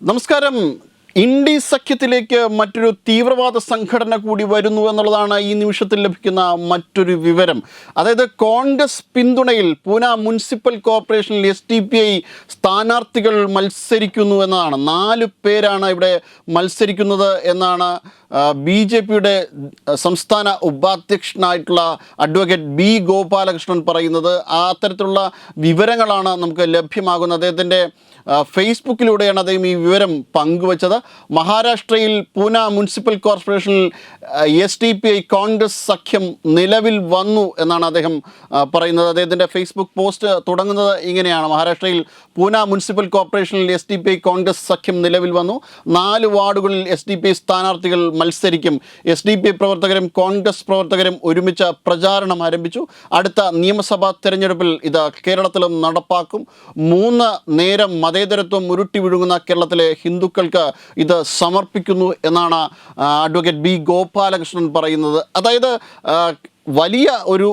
നമസ്കാരം. ഇന്ത്യ സഖ്യത്തിലേക്ക് മറ്റൊരു തീവ്രവാദ സംഘടന കൂടി വരുന്നു എന്നുള്ളതാണ് ഈ നിമിഷത്തിൽ ലഭിക്കുന്ന മറ്റൊരു വിവരം. അതായത് കോൺഗ്രസ് പിന്തുണയിൽ പൂന മുനിസിപ്പൽ കോർപ്പറേഷനിൽ എസ് ടി പി ഐ സ്ഥാനാർത്ഥികൾ മത്സരിക്കുന്നു എന്നതാണ് നാല് പേരാണ് ഇവിടെ മത്സരിക്കുന്നത് എന്നാണ് ബി ജെ പിയുടെ സംസ്ഥാന ഉപാധ്യക്ഷനായിട്ടുള്ള അഡ്വക്കേറ്റ് ബി ഗോപാലകൃഷ്ണൻ പറയുന്നത് ആ അത്തരത്തിലുള്ള വിവരങ്ങളാണ് നമുക്ക് ലഭ്യമാകുന്നത്. അദ്ദേഹത്തിന്റെ ഫേസ്ബുക്കിലൂടെയാണ് അദ്ദേഹം ഈ വിവരം പങ്കുവച്ചത്. മഹാരാഷ്ട്രയിൽ പൂന മുനിസിപ്പൽ കോർപ്പറേഷനിൽ S D P I Congress സഖ്യം നിലവിൽ വന്നു എന്നാണ് അദ്ദേഹം പറയുന്നത്. അദ്ദേഹത്തിന്റെ ഫേസ്ബുക്ക് പോസ്റ്റ് തുടങ്ങുന്നത് ഇങ്ങനെയാണ്. മഹാരാഷ്ട്രയിൽ പൂന മുനിസിപ്പൽ കോർപ്പറേഷനിൽ S D P I Congress സഖ്യം നിലവിൽ വന്നു. നാല് വാർഡുകളിൽ എസ് ഡി പി ഐ സ്ഥാനാർത്ഥികൾ മത്സരിക്കും. എസ് ഡി പി പ്രവർത്തകരും കോൺഗ്രസ് പ്രവർത്തകരും ഒരുമിച്ച് പ്രചാരണം ആരംഭിച്ചു. അടുത്ത നിയമസഭാ തെരഞ്ഞെടുപ്പിൽ ഇത് കേരളത്തിലും നടപ്പാക്കും. മൂന്ന് നേരം മതേതരത്വം ഉരുട്ടി വിഴുങ്ങുന്ന കേരളത്തിലെ ഹിന്ദുക്കൾക്ക് ഇത് സമർപ്പിക്കുന്നു എന്നാണ് അഡ്വക്കേറ്റ് ബി ഗോപാലകൃഷ്ണൻ പറയുന്നത്. അതായത് വലിയ ഒരു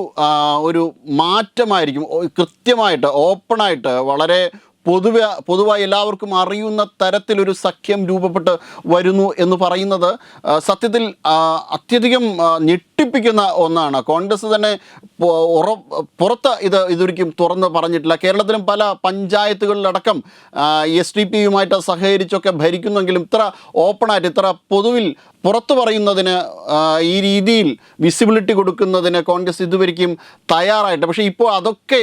ഒരു മാറ്റമായിരിക്കും. കൃത്യമായിട്ട് ഓപ്പണായിട്ട് വളരെ പൊതുവെ പൊതുവായി എല്ലാവർക്കും അറിയുന്ന തരത്തിലൊരു സഖ്യം രൂപപ്പെട്ട് വരുന്നു എന്ന് പറയുന്നത് സത്യത്തിൽ അത്യധികം ആ, ഞെട്ടിപ്പിക്കുന്ന ഒന്നാണ്. കോൺഗ്രസ് തന്നെ പുറത്ത് ഇത് ഇതൊരിക്കും തുറന്ന് പറഞ്ഞിട്ടില്ല. കേരളത്തിലും പല പഞ്ചായത്തുകളിലടക്കം എസ് ഡി പിയുമായിട്ട് സഹകരിച്ചൊക്കെ ഭരിക്കുന്നെങ്കിലും ഇത്ര ഓപ്പണായിട്ട് ഇത്ര പൊതുവിൽ പുറത്തു പറയുന്നതിന് ഈ രീതിയിൽ വിസിബിലിറ്റി കൊടുക്കുന്നതിന് കോൺഗ്രസ് ഇതുവരെയും തയ്യാറായിട്ട്. പക്ഷേ ഇപ്പോൾ അതൊക്കെ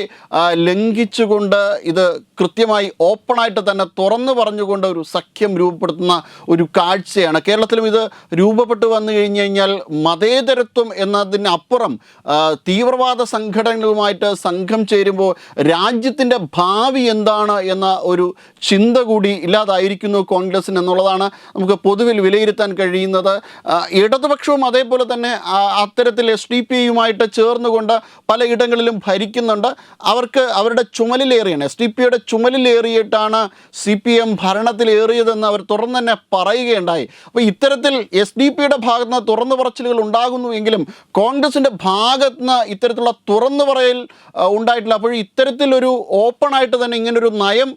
ലംഘിച്ചുകൊണ്ട് ഇത് കൃത്യമായി ഓപ്പണായിട്ട് തന്നെ തുറന്നു പറഞ്ഞുകൊണ്ട് ഒരു സഖ്യം രൂപപ്പെടുത്തുന്ന ഒരു കാഴ്ചയാണ്. കേരളത്തിലും ഇത് രൂപപ്പെട്ടു വന്നു കഴിഞ്ഞു കഴിഞ്ഞാൽ മതേതരത്വം എന്നതിനപ്പുറം തീവ്രവാദ സംഘടനകളുമായിട്ട് സംഘം ചേരുമ്പോൾ രാജ്യത്തിന്റെ ഭാവി എന്താണ് എന്ന ഒരു ചിന്ത കൂടി ഇല്ലാതായിരിക്കുന്നു കോൺഗ്രസിന് എന്നുള്ളതാണ് നമുക്ക് പൊതുവിൽ വിലയിരുത്താൻ കഴിയുന്നത്. ഇടതുപക്ഷവും അതേപോലെ തന്നെ അത്തരത്തിൽ എസ് ഡി പി യുമായിട്ട് ചേർന്നുകൊണ്ട് പലയിടങ്ങളിലും ഭരിക്കുന്നുണ്ട്. അവർക്ക് അവരുടെ ചുമലിലേറിയാണ് എസ് ഡി പിയുടെ ചുമലിലേറിയിട്ടാണ് സി പി എം ഭരണത്തിലേറിയതെന്ന് അവർ തുറന്നു തന്നെ പറയുകയുണ്ടായി. അപ്പോൾ ഇത്തരത്തിൽ എസ് ഡി പിയുടെ ഭാഗത്ത് നിന്ന് തുറന്നു പറച്ചിലുകൾ ഉണ്ടാകുന്നുവെങ്കിലും കോൺഗ്രസിന്റെ ഭാഗത്ത് നിന്ന് ഇത്തരത്തിലുള്ള തുറന്നു പറയൽ ഉണ്ടായിട്ടില്ല. അപ്പോൾ ഇത്തരത്തിലൊരു ഓപ്പണായിട്ട് തന്നെ ഇങ്ങനൊരു നയം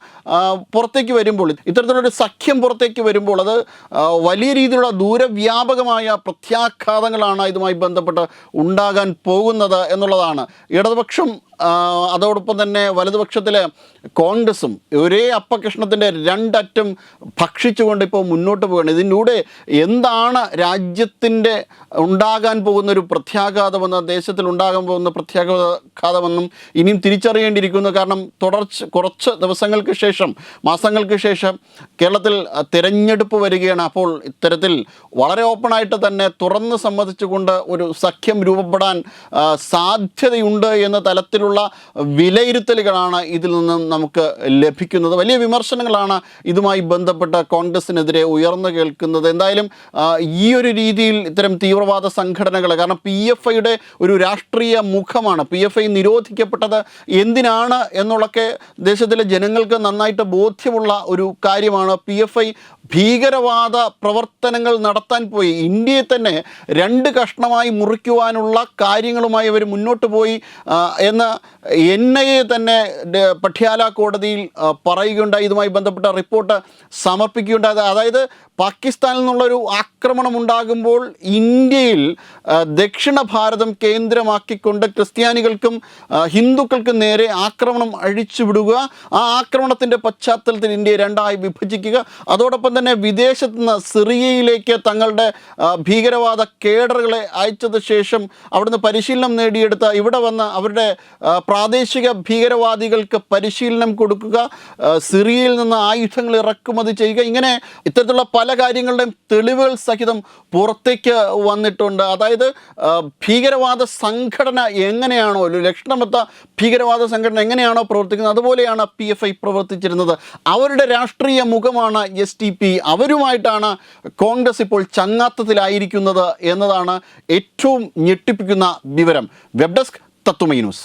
പുറത്തേക്ക് വരുമ്പോൾ ഇത്തരത്തിലൊരു സഖ്യം പുറത്തേക്ക് വരുമ്പോൾ അത് വലിയ രീതിയിലുള്ള ദൂരവ്യാപകമായ പ്രത്യാഘാതങ്ങളാണ് ഇതുമായി ബന്ധപ്പെട്ട് ഉണ്ടാകാൻ പോകുന്നത് എന്നുള്ളതാണ്. ഇടതുപക്ഷം അതോടൊപ്പം തന്നെ വലതുപക്ഷത്തിലെ കോൺഗ്രസും ഒരേ അപ്പകഷ്ണത്തിന്റെ രണ്ടറ്റം ഭക്ഷിച്ചുകൊണ്ട് ഇപ്പോൾ മുന്നോട്ട് പോവുകയാണ്. ഇതിലൂടെ എന്താണ് രാജ്യത്തിന്റെ ഉണ്ടാകാൻ പോകുന്ന ഒരു പ്രത്യാഘാതമെന്ന് ദേശത്തിൽ ഉണ്ടാകാൻ പോകുന്ന പ്രത്യാഘാതമെന്നും ഇനിയും തിരിച്ചറിയേണ്ടിയിരിക്കുന്നു. കാരണം തുടർച്ച കുറച്ച് ദിവസങ്ങൾക്ക് ശേഷം മാസങ്ങൾക്ക് ശേഷം കേരളത്തിൽ തിരഞ്ഞെടുപ്പ് വരികയാണ്. അപ്പോൾ ഇത്തരത്തിൽ വളരെ ഓപ്പണായിട്ട് തന്നെ തുറന്ന് സമ്മതിച്ചുകൊണ്ട് ഒരു സഖ്യം രൂപപ്പെടാൻ സാധ്യതയുണ്ട് എന്ന തലത്തിലുള്ള വിലയിരുത്തലുകളാണ് ഇതിൽ നിന്നും നമുക്ക് ലഭിക്കുന്നത്. വലിയ വിമർശനങ്ങളാണ് ഇതുമായി ബന്ധപ്പെട്ട കോൺഗ്രസിനെതിരെ ഉയർന്നു കേൾക്കുന്നത്. എന്തായാലും ഈ ഒരു രീതിയിൽ ഇത്തരം തീവ്രവാദ സംഘടനകൾ കാരണം പി എഫ് ഐയുടെ ഒരു രാഷ്ട്രീയ മുഖമാണ്. പി എഫ് ഐ നിരോധിക്കപ്പെട്ടത് എന്തിനാണ് എന്നുള്ളൊക്കെ ദേശത്തിലെ ജനങ്ങൾക്ക് നന്നായിട്ട് ബോധ്യമുള്ള ഒരു കാര്യമാണ്. പി എഫ് ഐ ഭീകരവാദ പ്രവർത്തനങ്ങൾ നടത്താൻ പോയി. ഇന്ത്യയെ തന്നെ രണ്ട് കഷ്ണമായി മുറിക്കുവാനുള്ള കാര്യങ്ങളുമായി അവർ മുന്നോട്ട് പോയി എന്ന് എൻ ഐ എ തന്നെ പട്യാല കോടതിയിൽ പറയുകയുണ്ടായി. ഇതുമായി ബന്ധപ്പെട്ട റിപ്പോർട്ട് സമർപ്പിക്കുകയുണ്ടായത് അതായത് പാകിസ്ഥാനിൽ നിന്നുള്ളൊരു ആക്രമണം ഉണ്ടാകുമ്പോൾ ഇന്ത്യയിൽ ദക്ഷിണ ഭാരതം കേന്ദ്രമാക്കിക്കൊണ്ട് ക്രിസ്ത്യാനികൾക്കും ഹിന്ദുക്കൾക്കും നേരെ ആക്രമണം അഴിച്ചുവിടുക ആ ആക്രമണത്തിന്റെ പശ്ചാത്തലത്തിൽ ഇന്ത്യയെ രണ്ടായി വിഭജിക്കുക. അതോടൊപ്പം തന്നെ വിദേശത്ത് നിന്ന് സിറിയയിലേക്ക് തങ്ങളുടെ ഭീകരവാദ കേഡറുകളെ അയച്ചത് ശേഷം അവിടുന്ന് പരിശീലനം നേടിയെടുത്ത ഇവിടെ വന്ന് അവരുടെ പ്രാദേശിക ഭീകരവാദികൾക്ക് പരിശീലനം കൊടുക്കുക സിറിയയിൽ നിന്ന് ആയുധങ്ങൾ ഇറക്കുമതി ചെയ്യുക ഇങ്ങനെ ഇത്തരത്തിലുള്ള പല കാര്യങ്ങളുടെയും തെളിവുകൾ സഹിതം പുറത്തേക്ക് വന്നിട്ടുണ്ട്. അതായത് ഭീകരവാദ സംഘടന എങ്ങനെയാണോ ഒരു ലക്ഷണമൊത്ത ഭീകരവാദ സംഘടന എങ്ങനെയാണോ പ്രവർത്തിക്കുന്നത് അതുപോലെയാണ് പി എഫ് ഐ പ്രവർത്തിച്ചിരുന്നത്. അവരുടെ രാഷ്ട്രീയ മുഖമാണ് എസ് ടി പി അവരുമായിട്ടാണ് കോൺഗ്രസ് ഇപ്പോൾ ചങ്ങാത്തത്തിലായിരിക്കുന്നത് എന്നതാണ് ഏറ്റവും ഞെട്ടിപ്പിക്കുന്ന വിവരം. വെബ് ഡെസ്ക് തത്വമൈ ന്യൂസ്